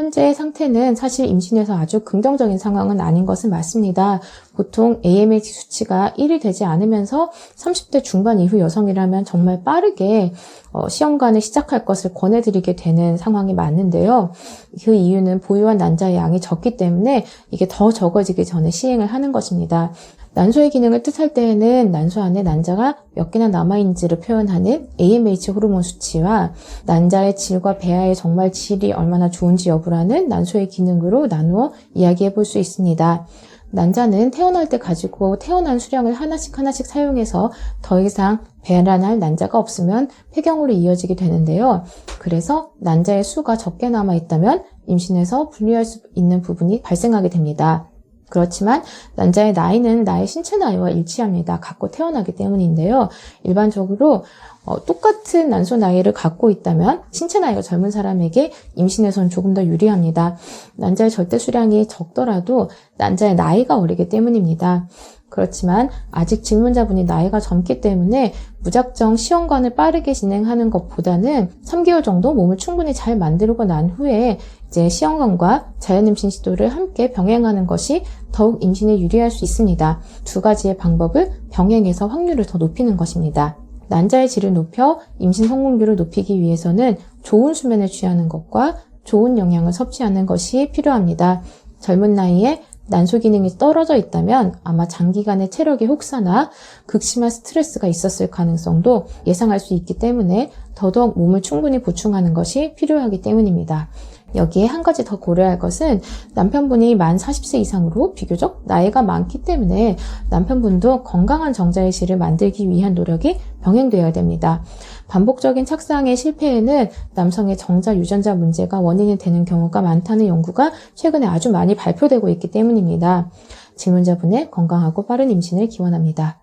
현재 상태는 사실 임신에서 아주 긍정적인 상황은 아닌 것은 맞습니다. 보통 AMH 수치가 1이 되지 않으면서 30대 중반 이후 여성이라면 정말 빠르게 어, 시험관을 시작할 것을 권해드리게 되는 상황이 맞는데요. 그 이유는 보유한 난자의 양이 적기 때문에 이게 더 적어지기 전에 시행을 하는 것입니다. 난소의 기능을 뜻할 때에는 난소 안에 난자가 몇 개나 남아있는지를 표현하는 AMH 호르몬 수치와 난자의 질과 배아의 정말 질이 얼마나 좋은지 여부라는 난소의 기능으로 나누어 이야기해 볼 수 있습니다. 난자는 태어날 때 가지고 태어난 수량을 하나씩 하나씩 사용해서 더 이상 배란할 난자가 없으면 폐경으로 이어지게 되는데요. 그래서 난자의 수가 적게 남아 있다면 임신에서 분리할 수 있는 부분이 발생하게 됩니다. 그렇지만 난자의 나이는 나의 신체 나이와 일치합니다. 갖고 태어나기 때문인데요. 일반적으로 어, 똑같은 난소 나이를 갖고 있다면 신체 나이가 젊은 사람에게 임신에선 조금 더 유리합니다. 난자의 절대 수량이 적더라도 난자의 나이가 어리기 때문입니다. 그렇지만 아직 질문자분이 나이가 젊기 때문에 무작정 시험관을 빠르게 진행하는 것보다는 3개월 정도 몸을 충분히 잘 만들고 난 후에 이제 시험관과 자연임신 시도를 함께 병행하는 것이 더욱 임신에 유리할 수 있습니다. 두 가지의 방법을 병행해서 확률을 더 높이는 것입니다. 난자의 질을 높여 임신 성공률을 높이기 위해서는 좋은 수면을 취하는 것과 좋은 영양을 섭취하는 것이 필요합니다. 젊은 나이에 난소 기능이 떨어져 있다면 아마 장기간의 체력의 혹사나 극심한 스트레스가 있었을 가능성도 예상할 수 있기 때문에 더더욱 몸을 충분히 보충하는 것이 필요하기 때문입니다. 여기에 한 가지 더 고려할 것은 남편분이 만 40세 이상으로 비교적 나이가 많기 때문에 남편분도 건강한 정자의 실을 만들기 위한 노력이 병행되어야 됩니다. 반복적인 착상의 실패에는 남성의 정자 유전자 문제가 원인이 되는 경우가 많다는 연구가 최근에 아주 많이 발표되고 있기 때문입니다. 질문자분의 건강하고 빠른 임신을 기원합니다.